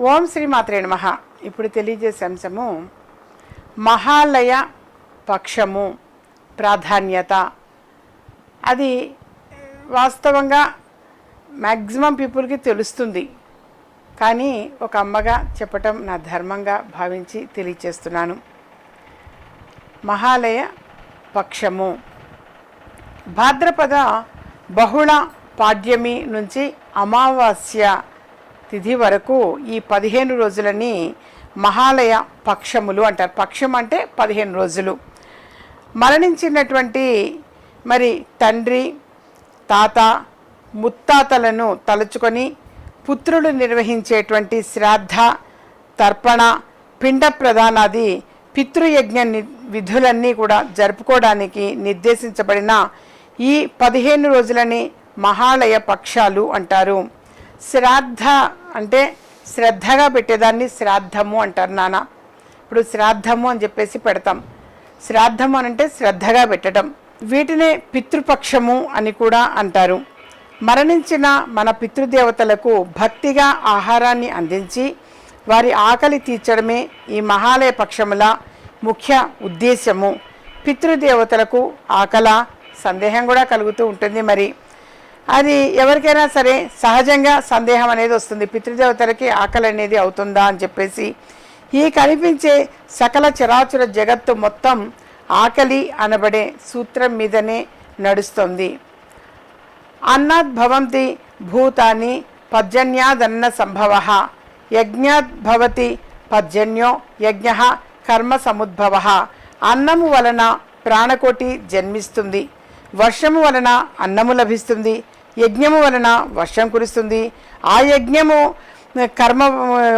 ఓం శ్రీ మాత్రే నమ. ఇప్పుడు తెలియజేసే అంశము మహాలయ పక్షము ప్రాధాన్యత. అది వాస్తవంగా మ్యాక్సిమం పీపుల్కి తెలుస్తుంది. కానీ ఒక అమ్మగా చెప్పటం నా ధర్మంగా భావించి తెలియచేస్తున్నాను. మహాలయ పక్షము. భాద్రపద బహుళ పాడ్యమి నుంచి అమావాస్య తిథి వరకు ఈ పదిహేను రోజులని మహాలయ పక్షములు అంటారు. పక్షం అంటే పదిహేను రోజులు. మరణించినటువంటి మరి తండ్రి తాత ముత్తాతలను తలుచుకొని పుత్రులు నిర్వహించేటువంటి శ్రాద్ధ తర్పణ పిండ ప్రధానాది పితృయజ్ఞ విధులన్నీ కూడా జరుపుకోవడానికి నిర్దేశించబడిన ఈ పదిహేను రోజులని మహాలయ పక్షాలు అంటారు. శ్రాద్ధ అంటే శ్రద్ధగా పెట్టేదాన్ని శ్రాద్ధము అంటారు నాన్న. ఇప్పుడు శ్రాద్ధము అని చెప్పేసి పెడతాం. శ్రాద్ధము అని అంటే శ్రద్ధగా పెట్టడం. వీటినే పితృపక్షము అని కూడా అంటారు. మరణించిన మన పితృదేవతలకు భక్తిగా ఆహారాన్ని అందించి వారి ఆకలి తీర్చడమే ఈ మహాలయ పక్షముల ముఖ్య ఉద్దేశము. పితృదేవతలకు ఆకల సందేహం కూడా కలుగుతూ ఉంటుంది మరి. అది ఎవరికైనా సరే సహజంగా సందేహం అనేది వస్తుంది. పితృదేవతలకి ఆకలి అనేది అవుతుందా అని చెప్పేసి ఈ కనిపించే సకల చరాచుర జగత్తు మొత్తం ఆకలి అనబడే సూత్రం మీదనే నడుస్తుంది. అన్నాద్ భవంతి భూతాన్ని పర్జన్యాదన్న సంభవ యజ్ఞాద్ భవతి పర్జన్యో యజ్ఞ కర్మ సముద్భవ. అన్నము వలన ప్రాణకోటి జన్మిస్తుంది. వర్షము వలన అన్నము లభిస్తుంది. యజ్ఞము వలన వర్షం కురుస్తుంది. ఆ యజ్ఞము కర్మ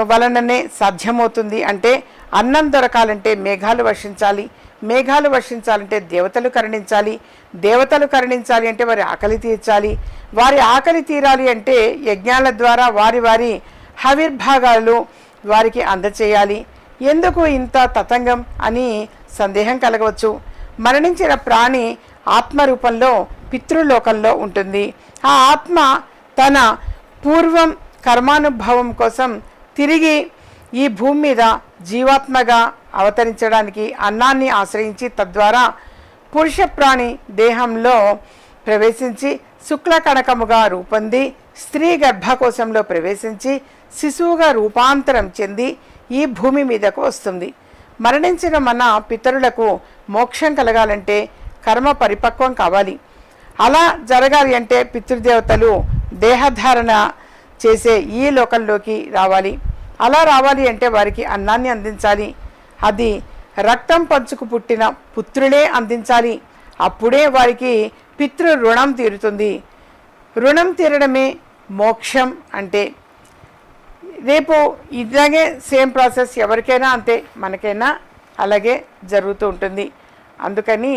వలననే సాధ్యమవుతుంది. అంటే అన్నం దొరకాలంటే మేఘాలు వర్షించాలి. మేఘాలు వర్షించాలంటే దేవతలు కరుణించాలి. దేవతలు కరుణించాలి అంటే వారి ఆకలి తీర్చాలి. వారి ఆకలి తీరాలి అంటే యజ్ఞాల ద్వారా వారి వారి హవిర్భాగాలు వారికి అందచేయాలి. ఎందుకు ఇంత తతంగం అని సందేహం కలగవచ్చు. మరణించిన ప్రాణి ఆత్మ రూపంలో పితృలోకంలో ఉంటుంది. ఆ ఆత్మ తన పూర్వం కర్మానుభవం కోసం తిరిగి ఈ భూమి మీద జీవాత్మగా అవతరించడానికి అన్నాన్ని ఆశ్రయించి తద్వారా పురుష ప్రాణి దేహంలో ప్రవేశించి శుక్ల కణకముగా రూపొంది స్త్రీ గర్భకోశంలో ప్రవేశించి శిశువుగా రూపాంతరం చెంది ఈ భూమి మీదకు వస్తుంది. మరణించిన మన పితరులకు మోక్షం కలగాలంటే కర్మ పరిపక్వం కావాలి. అలా జరగాలి అంటే పితృదేవతలు దేహధారణ చేసే ఈ లోకంలోకి రావాలి. అలా రావాలి అంటే వారికి అన్నాన్ని అందించాలి. అది రక్తం పంచుకు పుట్టిన పుత్రులే అందించాలి. అప్పుడే వారికి పితృ రుణం తీరుతుంది. రుణం తీరడమే మోక్షం అంటే. రేపు ఇలాగే సేమ్ ప్రాసెస్ ఎవరికైనా అంతే మనకైనా అలాగే జరుగుతూ ఉంటుంది. అందుకని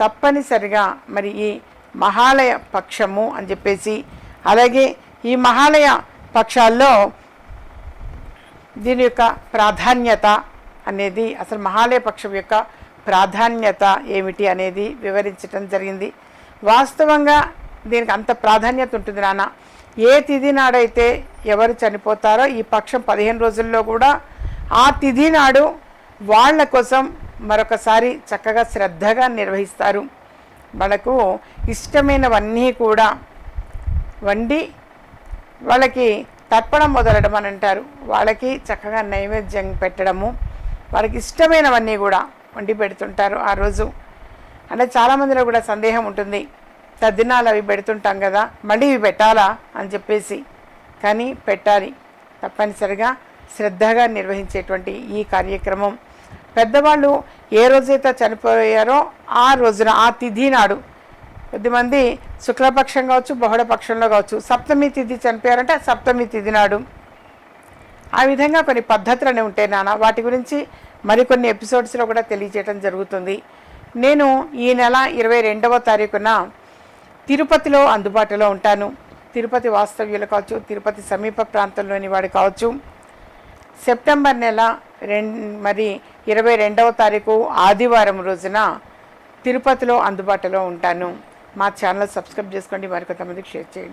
తప్పనిసరిగా మరి ఈ మహాలయ పక్షము అని చెప్పేసి అలాగే ఈ మహాలయ పక్షాల్లో దీని యొక్క ప్రాధాన్యత అనేది అసలు మహాలయ పక్షం యొక్క ప్రాధాన్యత ఏమిటి అనేది వివరించడం జరిగింది. వాస్తవంగా దీనికి అంత ప్రాధాన్యత ఉంటుంది నాన్న. ఏ తిథి నాడైతే ఎవరు చనిపోతారో ఈ పక్షం పదిహేను రోజుల్లో కూడా ఆ తిథి నాడు వాళ్ళ కోసం మరొకసారి చక్కగా శ్రద్ధగా నిర్వహిస్తారు. వాళ్ళకు ఇష్టమైనవన్నీ కూడా వండి వాళ్ళకి తర్పణం మొదలడం అని అంటారు. వాళ్ళకి చక్కగా నైవేద్యం పెట్టడము వాళ్ళకి ఇష్టమైనవన్నీ కూడా వండి పెడుతుంటారు ఆ రోజు. అంటే చాలామందిలో కూడా సందేహం ఉంటుంది. తద్దినాలు అవి పెడుతుంటాం కదా మళ్ళీ ఇవి పెట్టాలా అని చెప్పేసి. కానీ పెట్టాలి. తప్పనిసరిగా శ్రద్ధగా నిర్వహించేటువంటి ఈ కార్యక్రమం పెద్దవాళ్ళు ఏ రోజైతే చనిపోయారో ఆ రోజున ఆ తిథి నాడు కొద్దిమంది శుక్లపక్షం కావచ్చు బహుళపక్షంలో కావచ్చు సప్తమి తిథి చనిపోయారంటే సప్తమి తిథి నాడు. ఆ విధంగా కొన్ని పద్ధతులు ఉంటాయి నాన్న. వాటి గురించి మరికొన్ని ఎపిసోడ్స్లో కూడా తెలియజేయడం జరుగుతుంది. నేను ఈ నెల ఇరవై రెండవ తారీఖున తిరుపతిలో అందుబాటులో ఉంటాను. తిరుపతి వాస్తవ్యులు కావచ్చు తిరుపతి సమీప ప్రాంతంలోని వాడు కావచ్చు. సెప్టెంబర్ నెల రెం మరి ఇరవై రెండవ తారీఖు ఆదివారం రోజున తిరుపతిలో అందుబాటులో ఉంటాను. మా ఛానల్ సబ్స్క్రైబ్ చేసుకోండి. మరికొంతమందికి షేర్ చేయండి.